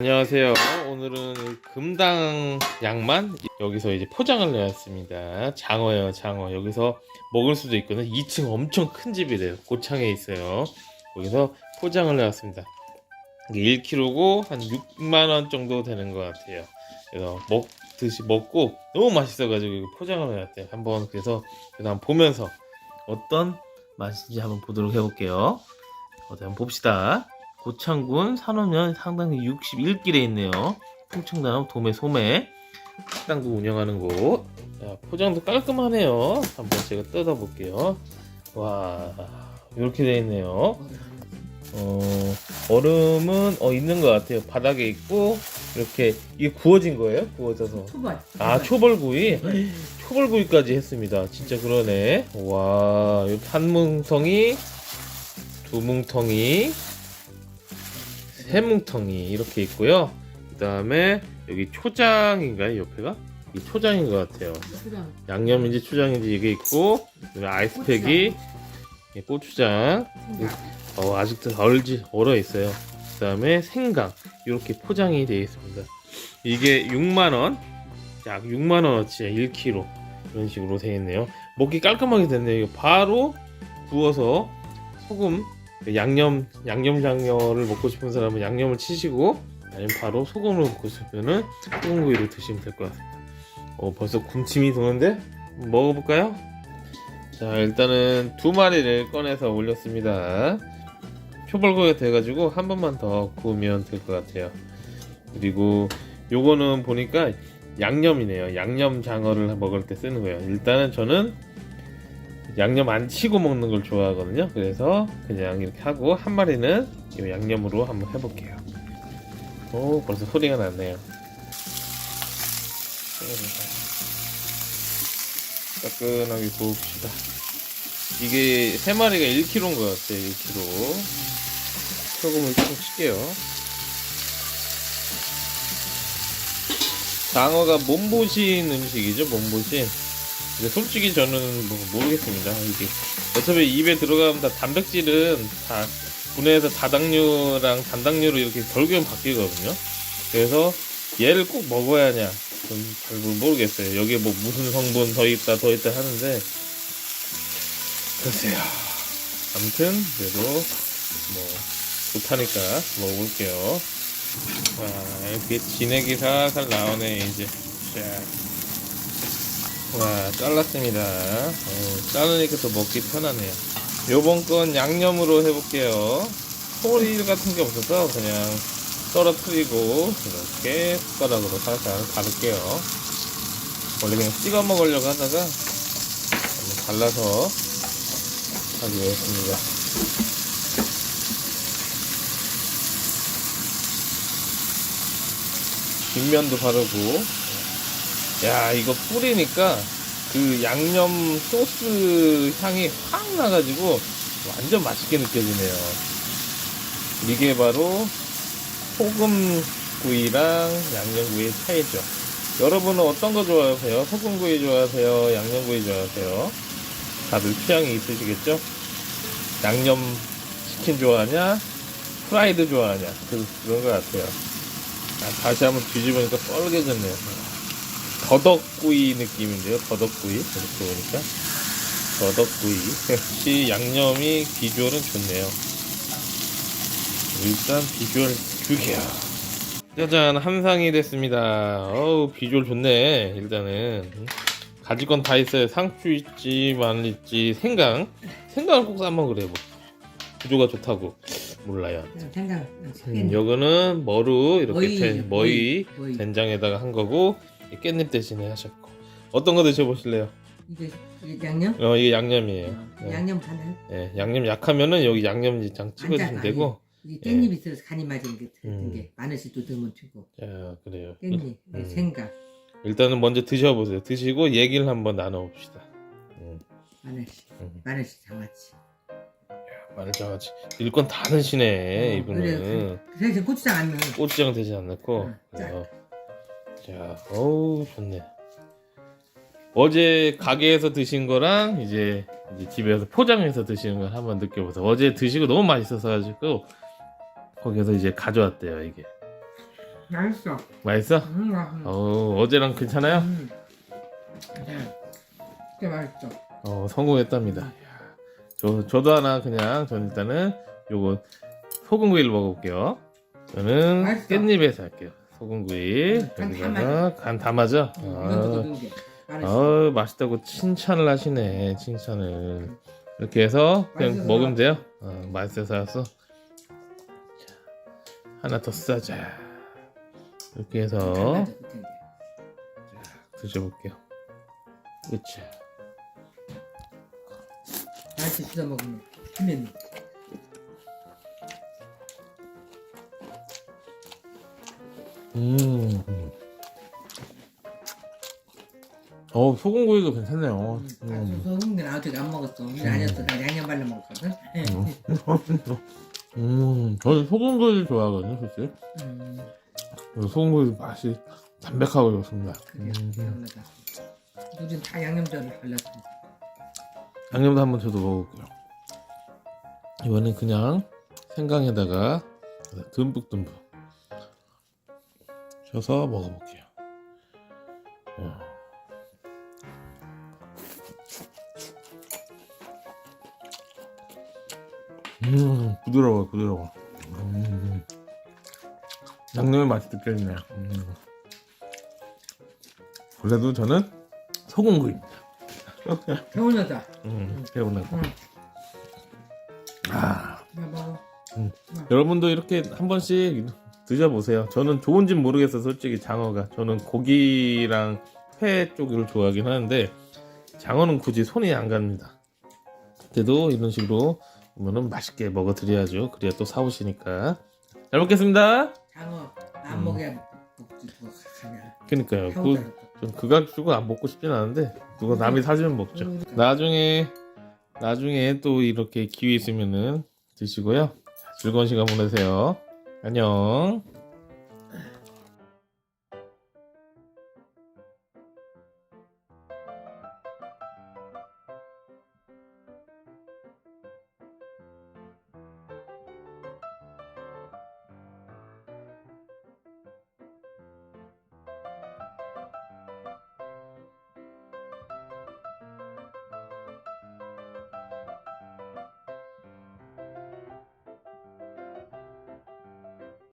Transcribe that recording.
안녕하세요. 오늘은 이 금당 양만 여기서 이제 포장을 내왔습니다. 장어예요, 장어. 여기서 먹을 수도 있거든요. 2층 엄청 큰 집이래요. 고창에 있어요. 거기서 포장을 내왔습니다. 이게 1kg고 한 6만 원 정도 되는 것 같아요. 그래서 먹듯이 먹고 너무 맛있어가지고 포장을 해놨대요. 한번 그래서 한번 보면서 어떤 맛인지 한번 보도록 해볼게요. 어디 한번 봅시다. 고창군 산호면 상당히 61길에 있네요. 풍청남 도매 소매 식당도 운영하는 곳. 자, 포장도 깔끔하네요. 한번 제가 뜯어볼게요. 와 이렇게 돼 있네요. 어, 얼음은 어 있는 것 같아요. 바닥에 있고 이렇게 이게 구워진 거예요? 구워져서. 초벌. 아 초벌구이 초벌구이까지 했습니다 진짜 그러네 와 한 뭉텅이 두 뭉텅이 세 뭉텅이 이렇게 있고요 그 다음에 여기 초장인가요 옆에가 이 초장인 것 같아요 초장. 양념인지 초장인지 이게 있고 그다음에 아이스팩이 이 고추장 어, 아직도 얼지 얼어 있어요. 그 다음에 생강 이렇게 포장이 되어 있습니다. 이게 6만 원, 약 6만 원어치 1kg 이런 식으로 되어 있네요. 먹기 깔끔하게 됐네요. 이거 바로 구워서 소금 양념 양념 장어를 먹고 싶은 사람은 양념을 치시고 아니면 바로 소금을 먹고 싶으면은 소금구이를 드시면 될 것 같습니다. 어 벌써 군침이 도는데 먹어볼까요? 자 일단은 두 마리를 꺼내서 올렸습니다. 표벌구이가 돼가지고 한 번만 더 구우면 될 것 같아요. 그리고 요거는 보니까 양념이네요. 양념 장어를 먹을 때 쓰는 거예요. 일단은 저는 양념 안 치고 먹는 걸 좋아하거든요. 그래서 그냥 이렇게 하고 한 마리는 이 양념으로 한번 해볼게요. 오 벌써 소리가 났네요. 따끈하게 구웁시다. 이게 세 마리가 1kg인 것 같아요. 1kg. 소금을 조금 칠게요. 장어가 몸보신 음식이죠, 몸보신. 근데 솔직히 저는 뭐 모르겠습니다. 이게 어차피 입에 들어가면 다 단백질은 다 분해해서 다당류랑 단당류로 이렇게 결국엔 바뀌거든요. 그래서 얘를 꼭 먹어야 하냐? 좀잘 모르겠어요. 여기에 뭐 무슨 성분 더 있다 더 있다 하는데 글쎄요. 아무튼 그래도 뭐 좋다니까 먹어볼게요. 와 이렇게 진액이 살살 나오네 이제. 자. 와 잘랐습니다. 어, 자르니까 또 먹기 편하네요. 요번 건 양념으로 해볼게요. 소리 같은 게 없어서 그냥 떨어뜨리고 이렇게 숟가락으로 살살 가를게요. 원래 그냥 찍어 먹으려고 하다가 잘라서 하기로 했습니다. 뒷면도 바르고 야 이거 뿌리니까 그 양념 소스 향이 확 나가지고 완전 맛있게 느껴지네요. 이게 바로 소금구이랑 양념구이의 차이죠. 여러분은 어떤 거 좋아하세요? 소금구이 좋아하세요? 양념구이 좋아하세요? 다들 취향이 있으시겠죠? 양념 치킨 좋아하냐? 프라이드 좋아하냐? 그, 그런 것 같아요. 아, 다시 한번 뒤집으니까 뻘개졌네요. 더덕구이 느낌인데요. 더덕구이. 이렇게 보니까. 더덕구이. 역시 양념이 비주얼은 좋네요. 일단 비주얼 죽여. 짜잔 한상이 됐습니다. 어우 비주얼 좋네. 일단은 가지 건 다 있어요. 상추 있지, 마늘 있지, 생강. 생강을 꼭 싸 먹으래요. 뭐. 구조가 좋다고 몰라요. 생강. 음, 요거는 머루 이렇게 머위, 된- 머위 머위. 된장에다가 한 거고 이 깻잎 대신에 하셨고 어떤 거 드셔보실래요? 이게 이게 양념? 어 이게 양념이에요. 어, 네. 양념 간을. 예, 양념 약하면은 여기 양념장 찍어주시면 안 되고 이 깻잎 있어서 간이 맞은 게 같은 음. 게 마늘씨도 넣으면 되고 자 그래요. 깻잎, 음. 생강, 일단은 먼저 드셔보세요. 드시고 얘기를 한번 나눠봅시다. 음, 마늘씨, 음. 마늘씨 장아찌. 마늘 장아찌 일건 다 넣으시네 어, 이분은 그래. 그 대신 고추장 안 넣어. 고추장 대신 안 넣고 어, 그래요. 자 어우 좋네. 어제 가게에서 드신 거랑 이제, 이제 집에서 포장해서 드시는 걸 한번 느껴보세요. 어제 드시고 너무 맛있어서 가지고 거기서 이제 가져왔대요 이게. 맛있어. 맛있어? 음, 음. 어, 어제랑 괜찮아요? 음. 그냥 진짜 맛있어. 어, 성공했답니다. 저, 저도 하나 그냥, 전 일단은 요거 소금구이를 먹어볼게요. 저는 맛있어. 깻잎에서 할게요. 소금구이. 음, 간다 여기다가 간다 맞아? 음, 아. 아, 맛있다고 칭찬을 하시네, 칭찬을. 이렇게 해서 그냥 맛있어서 먹으면 돼요? 어, 맛있어서 알았어. 자, 하나 더 싸자. 이렇게 해서. 드셔볼게요. 그치. 맛있게 씻어 먹으면 힘있 음. 어, 소금구이도 괜찮네요. 음. 음. 소금은 아직 안 먹었어. 오늘 아니었어. 나 양념 발라 먹었거든. 음, 저는 소금구이 좋아하거든요, 솔직히. 음, 소금구이 맛이 담백하고 좋습니다. 그래. 음. 기억나다. 다 양념장을 발랐어. 양념도 한번 저도 먹어볼게요. 이번엔 그냥 생강에다가 듬뿍듬뿍 쳐서 먹어볼게요. 어. 음, 부드러워, 부드러워. 음. 양념의 맛이 느껴지네요. 음. 그래도 저는 소금구이입니다. 개운하다. 음, 개운하고. 응. 아, 나 먹어. 여러분도 이렇게 한 번씩 드셔보세요. 저는 좋은지 모르겠어, 솔직히 장어가. 저는 고기랑 회 쪽을 좋아하긴 하는데, 장어는 굳이 손이 안 갑니다. 그때도 이런 식으로 오면은 맛있게 먹어드려야죠. 그래야 또 사오시니까. 잘 먹겠습니다. 장어 안 음. 먹어야 먹지 누가 가냐. 그니까요. 그. 전 그가 주고 안 먹고 싶진 않은데, 누가 남이 사주면 먹죠. 음. 나중에 나중에 또 이렇게 기회 있으면은 드시고요. 자, 즐거운 시간 보내세요. 안녕.